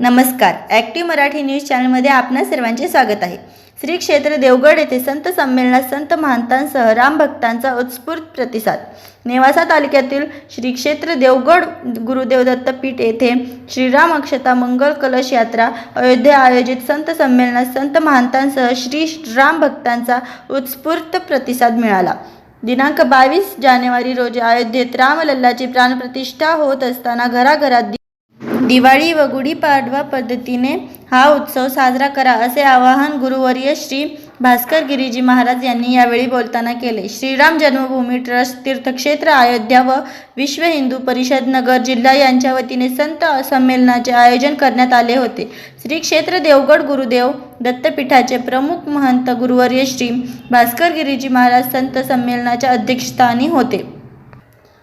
नमस्कार. Active Marathi news चॅनलमध्ये आपणा सर्वांचे स्वागत आहे. श्री क्षेत्र देवगड येथे संत संमेलनात संत महंतांसह रामभक्तांचा उत्स्फूर्त प्रतिसाद. नेवासा तालुक्यातील श्री क्षेत्र देवगड गुरुदेव दत्तपीठ येथे श्रीराम अक्षता मंगल कलश यात्रा अयोध्या आयोजित संत संमेलनात संत महंतांसह श्री राम भक्तांचा उत्स्फूर्त प्रतिसाद मिळाला. दिनांक बावीस जानेवारी रोजी अयोध्येत रामलल्लाची प्राणप्रतिष्ठा होत असताना घराघरात दिवाळी व गुढीपाडवा पद्धतीने हा उत्सव साजरा करा असे आवाहन गुरुवर्य श्री भास्कर गिरीजी महाराज यांनी यावेळी बोलताना केले. श्रीराम जन्मभूमी ट्रस्ट तीर्थक्षेत्र अयोध्या व विश्व हिंदू परिषद नगर जिल्हा यांच्या वतीने संत संमेलनाचे आयोजन करण्यात आले होते. श्री क्षेत्र देवगड गुरुदेव दत्तपीठाचे प्रमुख महंत गुरुवर्य श्री भास्कर गिरीजी महाराज संत संमेलनाच्या अध्यक्षस्थानी होते.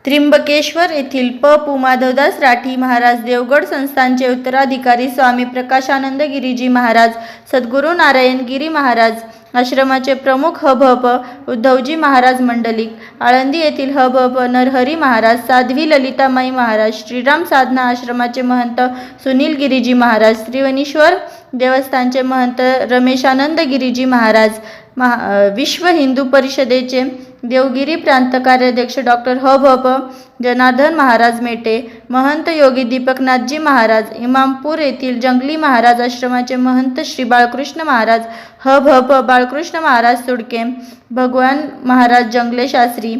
त्र्यंबकेश्वर येथील प. पु माधवदास राठी महाराज देवगड संस्थानचे उत्तराधिकारी स्वामी प्रकाशानंद गिरीजी महाराज सद्गुरू नारायण गिरी महाराज आश्रमाचे प्रमुख हभप उद्धवजी महाराज मंडलिक आळंदी येथील हभप नरहरी महाराज साध्वी ललितामाई महाराज श्रीराम साधना आश्रमाचे महंत सुनील गिरीजी महाराज श्रीवनीश्वर देवस्थानचे महंत रमेशानंद गिरीजी महाराज महा विश्व हिंदू परिषदेचे देवगिरी प्रांत कार्याध्यक्ष डॉक्टर ह भ प जनार्दन महाराज मेटे महंत योगी दीपकनाथजी महाराज इमामपूर येथील जंगली महाराज आश्रमाचे महंत श्री बाळकृष्ण महाराज ह भ प बाळकृष्ण महाराज सुडके भगवान महाराज जंगले शास्त्री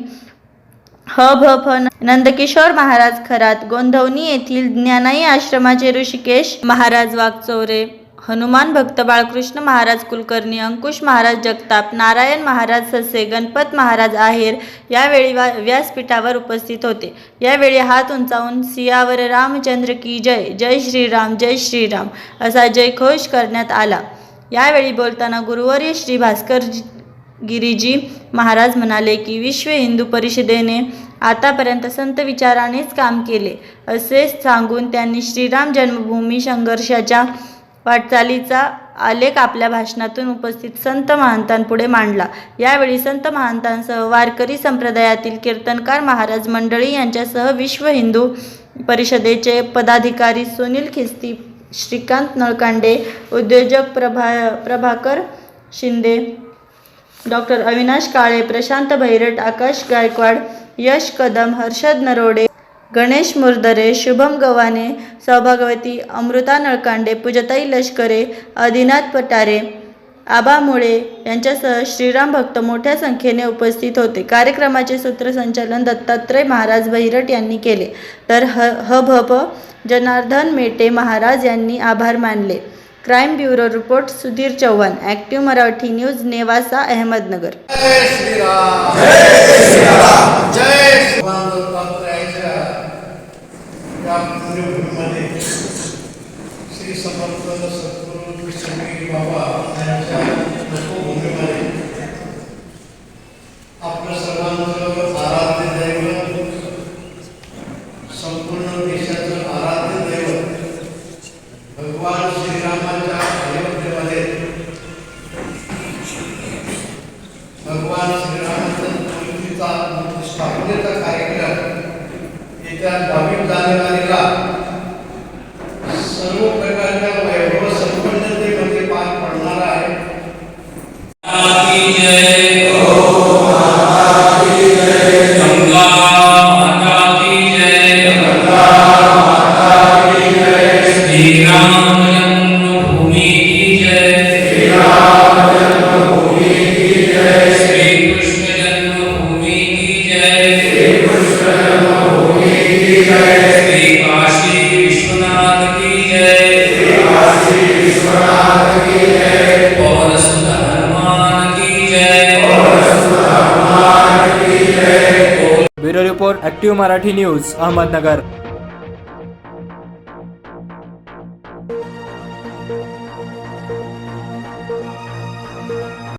ह भ फ नंदकिशोर महाराज खरात गोंधवनी येथील ज्ञानाई आश्रमाचे ऋषिकेश महाराज वाघचौरे हनुमान भक्त बाळकृष्ण महाराज कुलकर्णी अंकुश महाराज जगताप नारायण महाराज ससे गणपत महाराज आहेर यावेळी वा व्यासपीठावर उपस्थित होते. यावेळी हात उंचावून सियावर रामचंद्र की जय जय श्रीराम जय श्रीराम असा जयघोष करण्यात आला. यावेळी बोलताना गुरुवर्य श्री भास्कर गिरीजी महाराज म्हणाले की विश्व हिंदू परिषदेने आतापर्यंत संत विचारानेच काम केले. असे सांगून त्यांनी श्रीराम जन्मभूमी संघर्षाच्या वाटचालीचा आलेख आपल्या भाषणातून उपस्थित संत महंतांपुढे मांडला. यावेळी संत महंतांसह वारकरी संप्रदायातील कीर्तनकार महाराज मंडळी यांच्यासह विश्व हिंदू परिषदेचे पदाधिकारी सुनील खिस्ती श्रीकांत नळकांडे उद्योजक प्रभा प्रभाकर शिंदे डॉक्टर अविनाश काळे प्रशांत भैरट आकाश गायकवाड यश कदम हर्षद नरोडे गणेश मुरदरे शुभम गव्हाणे सौभागवती अमृता नळकांडे पूजताई लष्करे आदिनाथ पटारे आबा मुळे यांच्यासह श्रीराम भक्त मोठ्या संख्येने उपस्थित होते. कार्यक्रमाचे सूत्रसंचालन दत्तात्रय महाराज भैरट यांनी केले. तर ह ह भ प जनार्दन मेटे महाराज यांनी आभार मानले. Crime bureau report Sudhir Chavan active Marathi news Nevasa Ahmednagar जय श्रीराम जय श्रीराम जय भगवान दत्तात्रयाच्या या पुण्यभूमीमध्ये श्री समर्थ सद्गुरू कृष्णगिरी बाबा यांच्या तपोभूमीमध्ये आपलं सर्वांचं आराध्य दैवत संपूर्ण देशाचं आराध्य दैवत भगवान श्रीरामाच्या अयोध्येमध्ये भगवान श्रीरामचंद्रचा स्थापनेचा कार्यक्रम येत्या बावीस जानेवारीला सर्व प्रकारच्या वैभव संपन्नतेमध्ये पार पडणार आहे. की ॲक्टिव्ह मराठी न्यूज अहमदनगर.